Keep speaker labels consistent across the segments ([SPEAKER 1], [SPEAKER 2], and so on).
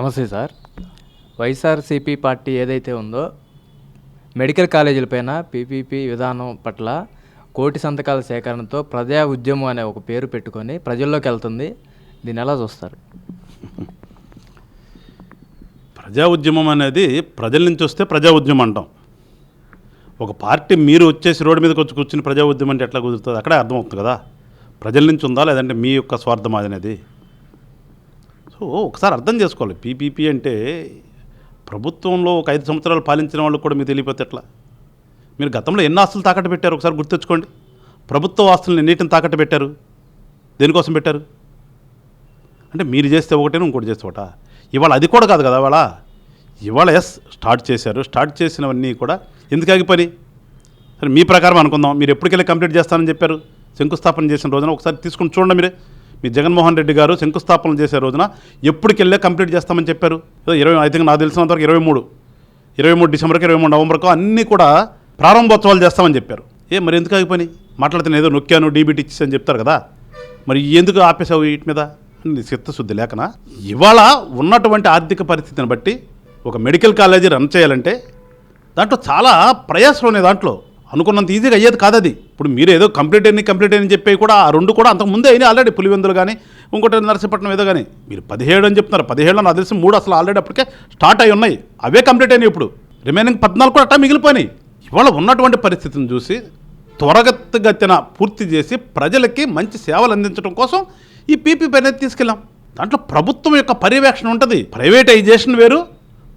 [SPEAKER 1] నమస్తే sir. YSRCP party ఏదైతే ఉందో మెడికల్ కాలేజీలపైన పీపీపీ విధానం పట్ల కోటి సంతకాల సేకరణతో ప్రజా ఉద్యమం అనే ఒక పేరు పెట్టుకొని ప్రజల్లోకి వెళ్తుంది. దీన్ని ఎలా చూస్తారు?
[SPEAKER 2] ప్రజా ఉద్యమం అనేది ప్రజల నుంచి వస్తే ప్రజా ఉద్యమం అంటాం. ఒక పార్టీ మీరు వచ్చేసి రోడ్డు మీదకి వచ్చి కూర్చుని ప్రజా ఉద్యమం అంటే ఎట్లా కుదురుతుంది? అక్కడే అర్థమవుతుంది కదా. ప్రజల నుంచి ఉందా లేదంటే మీ యొక్క స్వార్థం అనేది? సో ఒకసారి అర్థం చేసుకోవాలి. పీపీపీ అంటే ప్రభుత్వంలో ఒక ఐదు సంవత్సరాలు పాలించిన వాళ్ళకి కూడా మీకు తెలియపోతే ఎట్లా? మీరు గతంలో ఎన్ని ఆస్తులు తాకట్టు పెట్టారు? ఒకసారి గుర్తెచ్చుకోండి. ప్రభుత్వ ఆస్తులను ఎన్నిటిని తాకట్టు పెట్టారు? దేనికోసం పెట్టారు? అంటే మీరు చేస్తే ఒకటేను ఇంకోటి చేస్తే ఒకట? ఇవాళ అది కూడా కాదు కదా ఇవాళ. ఇవాళ ఎస్ స్టార్ట్ చేశారు. స్టార్ట్ చేసినవన్నీ కూడా ఎందుకు ఆగిపోయి సరే మీ ప్రకారం అనుకుందాం. మీరు ఎప్పటికెళ్ళి కంప్లీట్ చేస్తానని చెప్పారు. శంకుస్థాపన చేసిన రోజున ఒకసారి తీసుకుని చూడండి మీరే. మీ జగన్మోహన్ రెడ్డి గారు శంకుస్థాపన చేసే రోజున ఎప్పటికెళ్ళే కంప్లీట్ చేస్తామని చెప్పారు. ఇరవై ఐ థింక్ నాకు తెలిసినంతవరకు ఇరవై మూడు. ఇరవై మూడు డిసెంబర్కి ఇరవై మూడు నవంబర్కు అన్నీ కూడా ప్రారంభోత్సవాలు చేస్తామని చెప్పారు. ఏ మరి ఎందుకు ఆగిపోయి మాట్లాడితే ఏదో నొక్కాను డీబీటీ ఇచ్చేసి అని చెప్తారు కదా. మరి ఎందుకు ఆపేసావు వీటి మీద? నీ చిత్తశుద్ధి లేకనా? ఇవాళ ఉన్నటువంటి ఆర్థిక పరిస్థితిని బట్టి ఒక మెడికల్ కాలేజీ రన్ చేయాలంటే దాంట్లో చాలా ప్రయాసం ఉన్నాయి దాంట్లో. అనుకున్నంత ఈజీగా అయ్యేది కాదు అది ఇప్పుడు మీరు ఏదో కంప్లీట్ అయ్యి కంప్లీట్ అని చెప్పి కూడా ఆ రెండు కూడా అంతకుముందే అయినాయి ఆల్రెడీ పులివెందులు కానీ ఇంకోటి నరసీపట్నం ఏదో కానీ మీరు పదిహేడు అని చెప్తున్నారు. పదిహేడులో నాకు తెలిసి మూడు అసలు ఆల్రెడీ అప్పటికే స్టార్ట్ అయి ఉన్నాయి. అవే కంప్లీట్ అయినాయి ఇప్పుడు. రిమైనింగ్ పద్నాలుగు కూడా అట్టా మిగిలిపోయినాయి. ఇవాళ ఉన్నటువంటి పరిస్థితిని చూసి త్వరగతిన పూర్తి చేసి ప్రజలకి మంచి సేవలు అందించడం కోసం ఈ పీపీపీ అనేది తీసుకెళ్ళాం. దాంట్లో ప్రభుత్వం యొక్క పర్యవేక్షణ ఉంటుంది. ప్రైవేటైజేషన్ వేరు.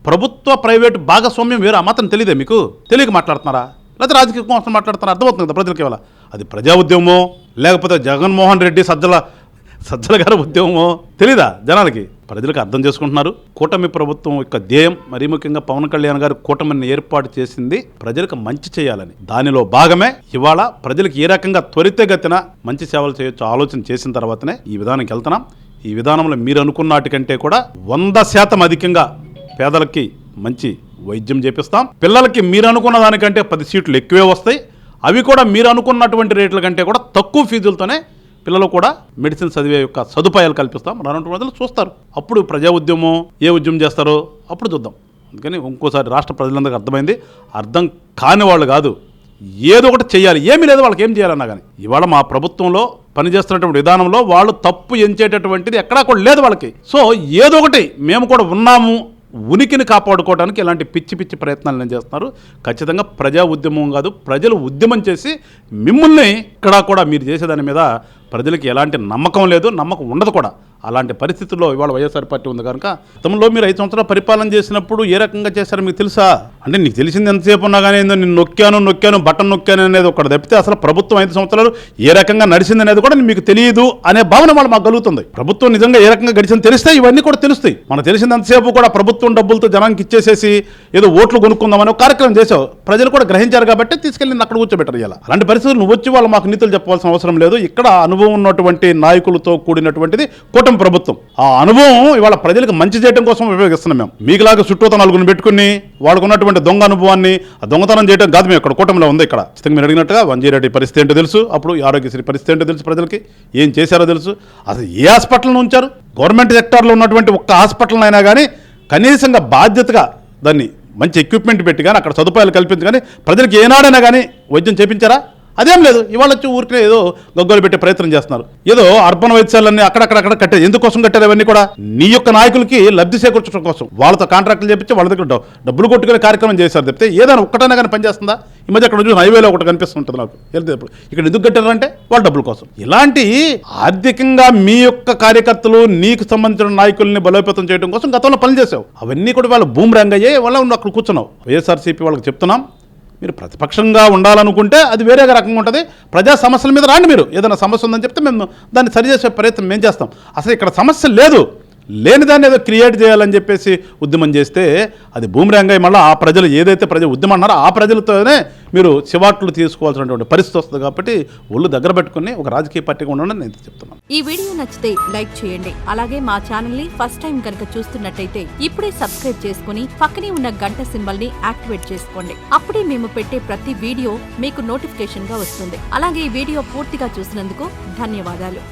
[SPEAKER 2] ప్రభుత్వ ప్రైవేట్ భాగస్వామ్యం వేరు. ఆ మాత్రం తెలియదే మీకు? తెలియక మాట్లాడుతున్నారా? లేకపోతే రాజకీయ కోసం మాట్లాడుతున్నారా అర్థమవుతుంది కదా ప్రజలకి ఇవాళ. అది ప్రజా ఉద్యమమో లేకపోతే జగన్మోహన్ రెడ్డి సజ్జల సజ్జల గారి ఉద్యమమో తెలీదా జనాలకి? ప్రజలకు అర్థం చేసుకుంటున్నారు. కూటమి ప్రభుత్వం యొక్క ధ్యేయం మరీ ముఖ్యంగా పవన్ కళ్యాణ్ గారు కూటమిని ఏర్పాటు చేసింది ప్రజలకు మంచి చేయాలని. దానిలో భాగమే ఇవాళ ప్రజలకు ఏ రకంగా త్వరితగతిన మంచి సేవలు చేయొచ్చు ఆలోచన చేసిన తర్వాతనే ఈ విధానానికి వెళ్తున్నాం. ఈ విధానంలో మీరు అనుకున్న వాటికంటే కూడా వంద శాతం అధికంగా పేదలకి మంచి వైద్యం చేపిస్తాం. పిల్లలకి మీరు అనుకున్న దానికంటే పది సీట్లు ఎక్కువే వస్తాయి. అవి కూడా మీరు అనుకున్నటువంటి రేట్ల కంటే కూడా తక్కువ ఫీజులతోనే పిల్లలు కూడా మెడిసిన్ చదివే యొక్క సదుపాయాలు కల్పిస్తాం. రానున్న రోజులు చూస్తారు. అప్పుడు ప్రజా ఉద్యమం ఏ ఉద్యమం చేస్తారో అప్పుడు చూద్దాం. అందుకని ఇంకోసారి రాష్ట్ర ప్రజలందరికీ అర్థమైంది. అర్థం కాని వాళ్ళు కాదు. ఏదో ఒకటి చేయాలి ఏమీ లేదు వాళ్ళకి ఏం చేయాలన్నా కానీ. ఇవాళ మా ప్రభుత్వంలో పనిచేస్తున్నటువంటి విధానంలో వాళ్ళు తప్పు ఎంచేటటువంటిది ఎక్కడా కూడా లేదు వాళ్ళకి. సో ఏదో ఒకటి మేము కూడా ఉన్నాము ఉనికిని కాపాడుకోవడానికి ఇలాంటి పిచ్చి పిచ్చి ప్రయత్నాలు నేను చేస్తున్నారు. ఖచ్చితంగా ప్రజా ఉద్యమం కాదు ప్రజలు ఉద్యమం చేసి మిమ్మల్ని ఇక్కడ కూడా మీరు చేసేదాని మీద ప్రజలకి ఎలాంటి నమ్మకం లేదు నమ్మకం ఉండదు కూడా. అలాంటి పరిస్థితుల్లో ఇవాళ వైఎస్ఆర్ పార్టీ ఉంది కనుక గతంలో మీరు ఐదు సంవత్సరాలు పరిపాలన చేసినప్పుడు ఏ రకంగా చేశారో మీకు తెలుసా? అంటే నీకు తెలిసింది ఎంతసేపు ఉన్నా కానీ ఏందో నేను నొక్కాను నొక్కాను బటన్ నొక్కాను అనేది ఒకటి తప్పితే అసలు ప్రభుత్వం ఐదు సంవత్సరాలు ఏ రకంగా నడిచింది అనేది కూడా మీకు తెలియదు అనే భావన వాళ్ళు మాకు కలుగుతుంది. ప్రభుత్వం నిజంగా ఏ రకంగా గడిచింది తెలిస్తే ఇవన్నీ కూడా తెలుస్తాయి. మనకు తెలిసింది ఎంతసేపు కూడా ప్రభుత్వం డబ్బులతో జనానికి ఇచ్చేసేసి ఏదో ఓట్లు కొనుక్కుందామని ఒక కార్యక్రమం చేసావు ప్రజలు కూడా గ్రహించారు కాబట్టి తీసుకెళ్ళి అక్కడ కూర్చోబెట్టారు ఇలా అలాంటి పరిస్థితులు నువ్వు వచ్చి వాళ్ళు మాకు నీతులు చెప్పాల్సిన అవసరం లేదు. ఇక్కడ అనుభవం ఉన్నటువంటి నాయకులతో కూడినటువంటిది కూటమి ప్రభుత్వం. ఆ అనుభవం ఇవాళ ప్రజలకు మంచి చేయడం కోసం ఉపయోగిస్తున్నాం మేము. మీకులాగా చుట్టూతో నలుగురిని పెట్టుకుని వాడుకున్నటువంటి దొంగ అనుభవాన్ని ఆ దొంగతనం చేయడం కాదు మేము ఇక్కడ. కూటమిలో ఉంది ఇక్కడ. ఖచ్చితంగా మీరు అడిగినట్టుగా వంజీరెడ్డి పరిస్థితి ఏంటో తెలుసు. అప్పుడు ఆరోగ్యశ్రీ పరిస్థితి ఏంటో తెలుసు ప్రజలకి. ఏం చేశారో తెలుసు. అసలు ఏ హాస్పిటల్ను ఉంచారు? గవర్నమెంట్ సెక్టార్లో ఉన్నటువంటి ఒక్క హాస్పిటల్ అయినా కానీ కనీసంగా బాధ్యతగా దాన్ని మంచి ఎక్విప్మెంట్ పెట్టి కానీ అక్కడ సదుపాయాలు కల్పించి కానీ ప్రజలకు ఏనాడైనా కానీ వైద్యం చేపించారా? అదేం లేదు ఇవాళ వచ్చి ఊరికే ఏదో గగ్గోలు పెట్టే ప్రయత్నం చేస్తున్నారు. ఏదో అర్బన్ వైద్యాలన్నీ అక్కడక్కడక్కడ కట్టారు ఎందుకోసం కట్టారు అవన్నీ కూడా? నీ యొక్క నాయకులకి లబ్ధి సేకూర్చడం కోసం. వాళ్ళతో కాంట్రాక్టులు చేపించి వాళ్ళ దగ్గర డబ్బులు కొట్టుకునే కార్యక్రమం చేశారు తప్పితే ఏదైనా ఒక్కటైనా కానీ పనిచేస్తుందా? ఈ మధ్య అక్కడ నుంచి హైవేలో ఒకటి కనిపిస్తుంటుంది నాకు. వెళ్తే ఇక్కడ ఎందుకు కట్టారంటే వాళ్ళ డబ్బుల కోసం. ఇలాంటి ఆర్థికంగా మీ యొక్క కార్యకర్తలు నీకు సంబంధించిన నాయకుల్ని బలోపేతం చేయడం కోసం గతంలో పనిచేసావు అవన్నీ కూడా వాళ్ళ భూమి రంగయ్యే వాళ్ళ అక్కడ కూర్చున్నావు. వైఎస్ఆర్సీపీ వాళ్ళకి చెప్తున్నాం మీరు ప్రతిపక్షంగా ఉండాలనుకుంటే అది వేరే రకంగా ఉంటుంది. ప్రజా సమస్యల మీద రాండి మీరు. ఏదైనా సమస్య ఉందని చెప్తే మేము దాన్ని సరిచేసే ప్రయత్నం మేము చేస్తాం. అసలు ఇక్కడ సమస్య లేదు. లేని దాన్ని ఏదో క్రియేట్ చేయాలని చెప్పేసి ఉద్యమం చేస్తే అది భూమిరంగా మళ్ళీ ఆ ప్రజలు ఏదైతే ప్రజలు ఉద్యమం అన్నారో ఆ ప్రజలతోనే మీరు చివాట్లు తీసుకోవాల్సినటువంటి పరిస్థితి వస్తుంది కాబట్టి ఒళ్ళు దగ్గర పెట్టుకుని ఒక రాజకీయ పార్టీగా ఉండడం నేను చెప్తున్నాను.
[SPEAKER 3] ఈ వీడియో నచ్చితే లైక్ చేయండి. అలాగే మా ఛానల్ని ఫస్ట్ టైం కనుక చూస్తున్నట్టయితే ఇప్పుడే సబ్స్క్రైబ్ చేసుకుని పక్కనే ఉన్న గంట సింబల్ని యాక్టివేట్ చేసుకోండి. అప్పుడే మేము పెట్టే ప్రతి వీడియో మీకు నోటిఫికేషన్గా వస్తుంది. అలాగే ఈ వీడియో పూర్తిగా చూసినందుకు ధన్యవాదాలు.